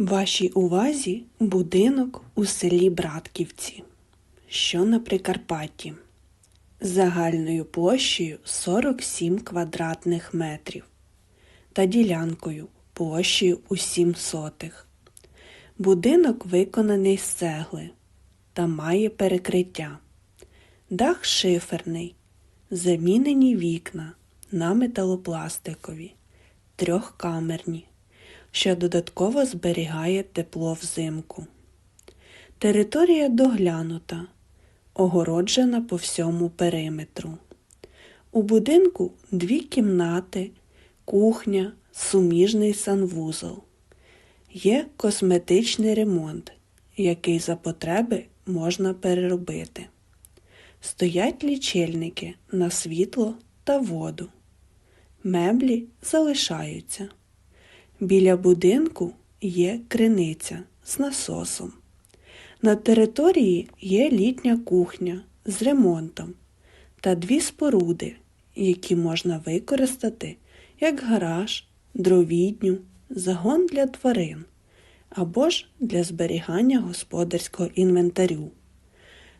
Вашій увазі будинок у селі Братківці, що на Прикарпатті, загальною площею 47 квадратних метрів та ділянкою площею у 7 сотих. Будинок виконаний з цегли та має перекриття. Дах шиферний, замінені вікна на металопластикові, трьохкамерні що додатково зберігає тепло взимку. Територія доглянута, огороджена по всьому периметру. У будинку дві кімнати, кухня, суміжний санвузол. Є косметичний ремонт, який за потреби можна переробити. Стоять лічильники на світло та воду. Меблі залишаються. Біля будинку є криниця з насосом. На території є літня кухня з ремонтом та дві споруди, які можна використати як гараж, дровідню, загон для тварин або ж для зберігання господарського інвентарю.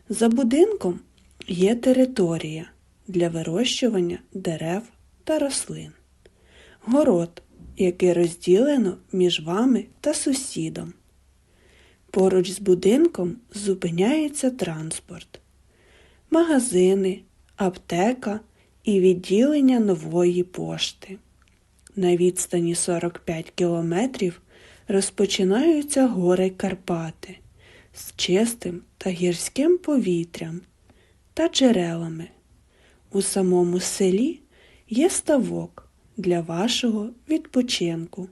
За будинком є територія для вирощування дерев та рослин. Город яке розділено між вами та сусідом. Поруч з будинком зупиняється транспорт, магазини, аптека і відділення нової пошти. На відстані 45 кілометрів розпочинаються гори Карпати з чистим та гірським повітрям та джерелами. У самому селі є ставок для вашого відпочинку.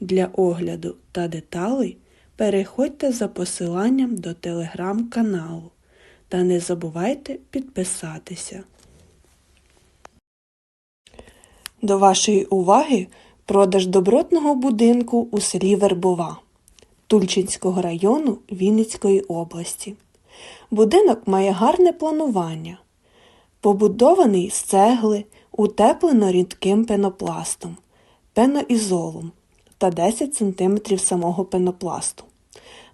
Для огляду та деталей переходьте за посиланням до телеграм-каналу та не забувайте підписатися. До вашої уваги продаж добротного будинку у селі Вербова Тульчинського району Вінницької області. Будинок має гарне планування, побудований з цегли утеплено рідким пенопластом, пеноізолом та 10 см самого пенопласту.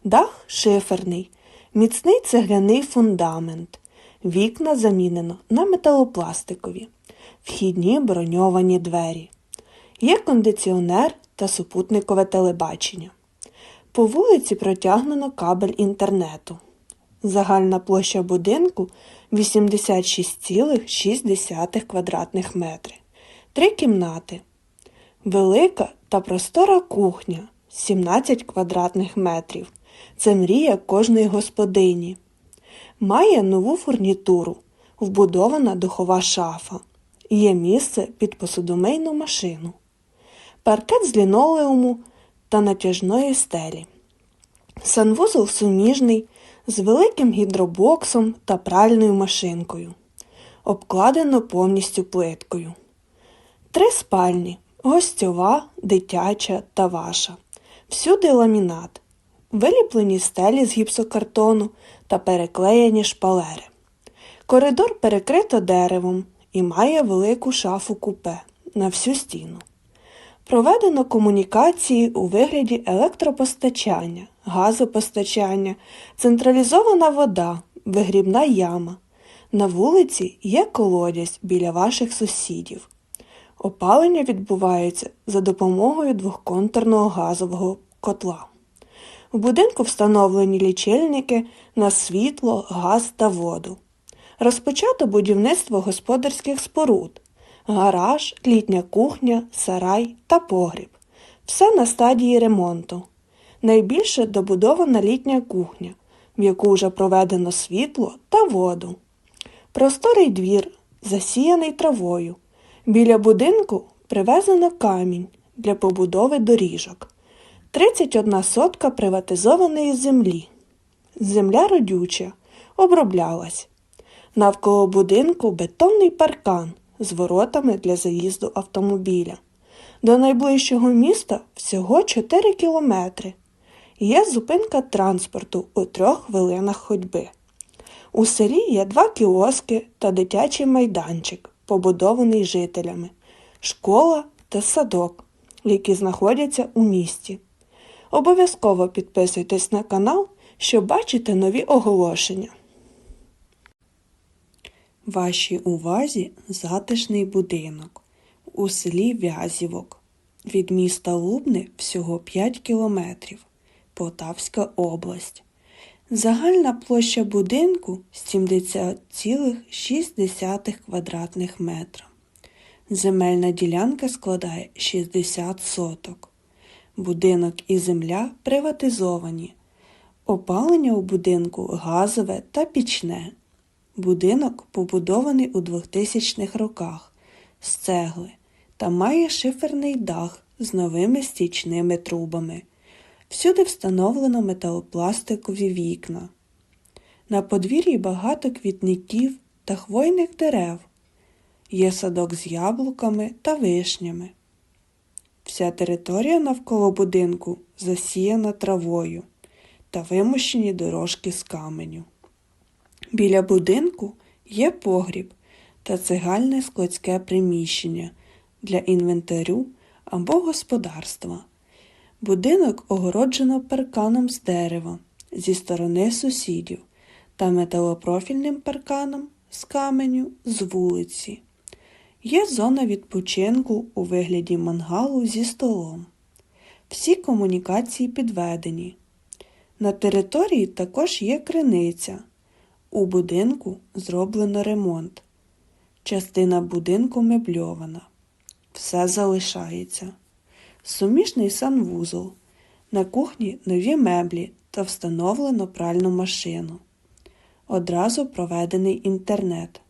Дах шиферний, міцний цегляний фундамент. Вікна замінено на металопластикові, вхідні броньовані двері. Є кондиціонер та супутникове телебачення. По вулиці протягнено кабель інтернету. Загальна площа будинку 86,6 квадратних метри. Три кімнати. Велика та простора кухня 17 квадратних метрів. Це мрія кожної господині. Має нову фурнітуру, вбудована духова шафа. Є місце під посудомийну машину. Паркет з лінолеуму та натяжної стелі. Санвузол суміжний з великим гідробоксом та пральною машинкою. Обкладено повністю плиткою. Три спальні гостьова, дитяча та ваша. Всюди ламінат, виліплені стелі з гіпсокартону та переклеєні шпалери. Коридор перекрито деревом і має велику шафу купе на всю стіну. Проведено комунікації у вигляді електропостачання, газопостачання, централізована вода, вигрібна яма. На вулиці є колодязь біля ваших сусідів. Опалення відбувається за допомогою двохконтурного газового котла. У будинку встановлені лічильники на світло, газ та воду. Розпочато будівництво господарських споруд гараж, літня кухня, сарай та погріб. Все на стадії ремонту. Найбільше добудована літня кухня, в яку вже проведено світло та воду. Просторий двір, засіяний травою. Біля будинку привезено камінь для побудови доріжок. 31 сотка приватизованої землі. Земля родюча, оброблялась. Навколо будинку бетонний паркан з воротами для заїзду автомобіля. До найближчого міста всього 4 кілометри. Є зупинка транспорту у трьох хвилинах ходьби. У селі є два кіоски та дитячий майданчик, побудований жителями, школа та садок, які знаходяться у місті. Обов'язково підписуйтесь на канал, щоб бачити нові оголошення. Вашій увазі затишний будинок у селі Вязівок. Від міста Лубни всього 5 кілометрів. Полтавська область. Загальна площа будинку 70,6 квадратних метра. Земельна ділянка складає 60 соток. Будинок і земля приватизовані. Опалення у будинку газове та пічне. Будинок побудований у 2000-х роках з цегли та має шиферний дах з новими стічними трубами. Всюди встановлено металопластикові вікна. На подвір'ї багато квітників та хвойних дерев. Є садок з яблуками та вишнями. Вся територія навколо будинку засіяна травою та вимощені дорожки з каменю. Біля будинку є погріб та цегальне складське приміщення для інвентарю або господарства. Будинок огороджено парканом з дерева зі сторони сусідів та металопрофільним парканом з каменю з вулиці. Є зона відпочинку у вигляді мангалу зі столом. Всі комунікації підведені. На території також є криниця. У будинку зроблено ремонт. Частина будинку мебльована. Все залишається. Сумішний санвузол. На кухні нові меблі та встановлено пральну машину. Одразу проведений інтернет.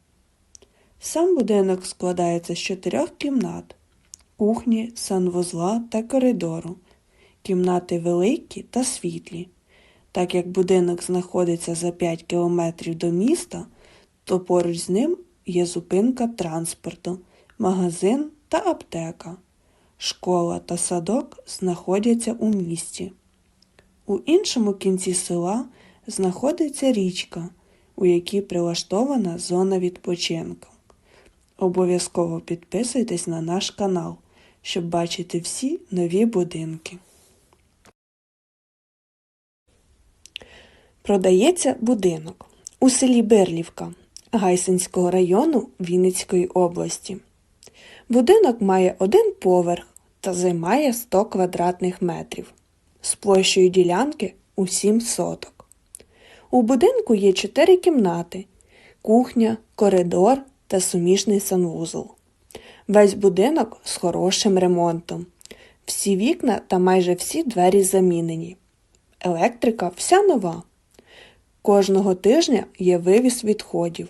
Сам будинок складається з чотирьох кімнат кухні, санвузла та коридору. Кімнати великі та світлі. Так як будинок знаходиться за 5 кілометрів до міста, то поруч з ним є зупинка транспорту, магазин та аптека. Школа та садок знаходяться у місті. У іншому кінці села знаходиться річка, у якій прилаштована зона відпочинку. Обов'язково підписуйтесь на наш канал, щоб бачити всі нові будинки. Продається будинок у селі Берлівка Гайсинського району Вінницької області. Будинок має один поверх та займає 100 квадратних метрів з площею ділянки у 7 соток. У будинку є 4 кімнати, кухня, коридор та суміжний санвузол. Весь будинок з хорошим ремонтом. Всі вікна та майже всі двері замінені. Електрика вся нова. Кожного тижня є вивіз відходів.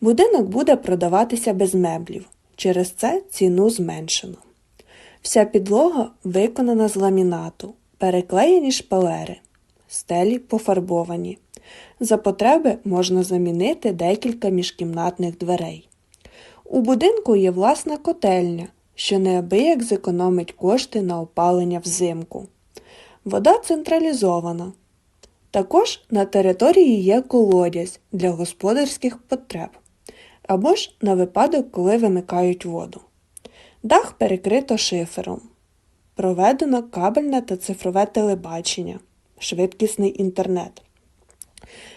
Будинок буде продаватися без меблів. Через це ціну зменшено. Вся підлога виконана з ламінату, переклеєні шпалери, стелі пофарбовані. За потреби можна замінити декілька міжкімнатних дверей. У будинку є власна котельня, що неабияк зекономить кошти на опалення взимку. Вода централізована. Також на території є колодязь для господарських потреб або ж на випадок, коли вимикають воду. Дах перекрито шифером. Проведено кабельне та цифрове телебачення, швидкісний інтернет.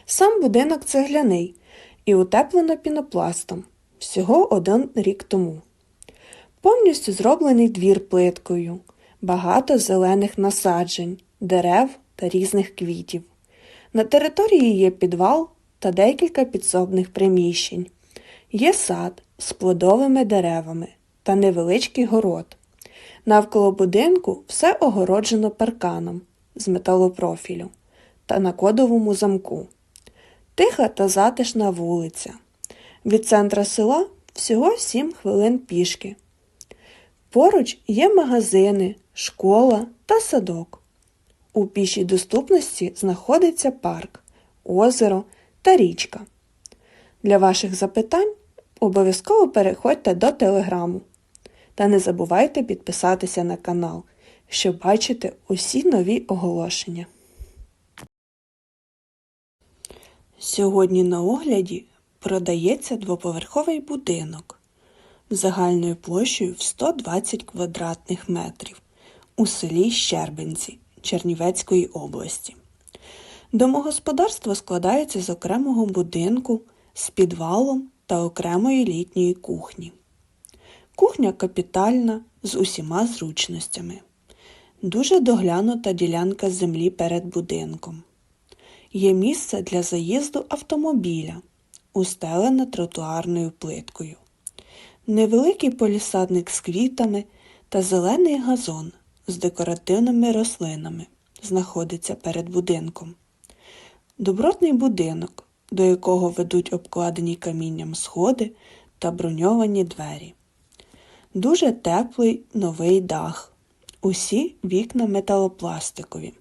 Сам будинок цегляний і утеплено пінопластом всього один рік тому. Повністю зроблений двір плиткою, багато зелених насаджень, дерев та різних квітів. На території є підвал та декілька підсобних приміщень. Є сад з плодовими деревами та невеличкий город. Навколо будинку все огороджено парканом з металопрофілю та на кодовому замку. Тиха та затишна вулиця. Від центра села всього 7 хвилин пішки. Поруч є магазини, школа та садок. У пішій доступності знаходиться парк, озеро та річка. Для ваших запитань обов'язково переходьте до телеграму. Та не забувайте підписатися на канал, щоб бачити усі нові оголошення. Сьогодні на огляді продається двоповерховий будинок загальною площею в 120 квадратних метрів у селі Щербинці Чернівецької області. Домогосподарство складається з окремого будинку, з підвалом та окремої літньої кухні. Кухня капітальна з усіма зручностями. Дуже доглянута ділянка землі перед будинком. Є місце для заїзду автомобіля, устелене тротуарною плиткою. Невеликий полісадник з квітами та зелений газон з декоративними рослинами знаходиться перед будинком. Добротний будинок, до якого ведуть обкладені камінням сходи та броньовані двері. Дуже теплий новий дах. Усі вікна металопластикові.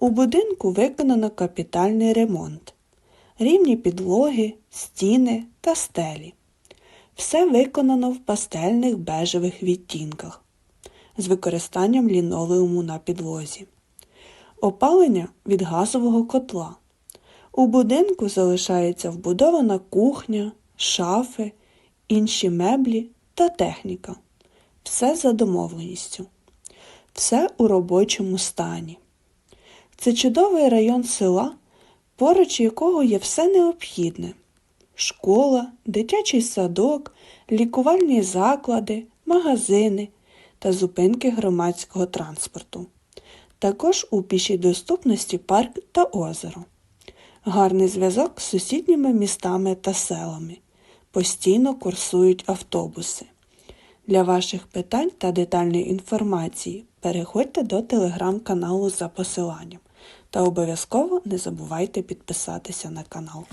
У будинку виконано капітальний ремонт. Рівні підлоги, стіни та стелі. Все виконано в пастельних бежевих відтінках з використанням лінолеуму на підлозі. Опалення від газового котла. У будинку залишається вбудована кухня, шафи, інші меблі та техніка. Все за домовленістю. Все у робочому стані. Це чудовий район села, поруч якого є все необхідне: школа, дитячий садок, лікувальні заклади, магазини та зупинки громадського транспорту. Також у пішій доступності парк та озеро. Гарний зв'язок з сусідніми містами та селами. Постійно курсують автобуси. Для ваших питань та детальної інформації переходьте до телеграм-каналу за посиланням та обов'язково не забувайте підписатися на канал.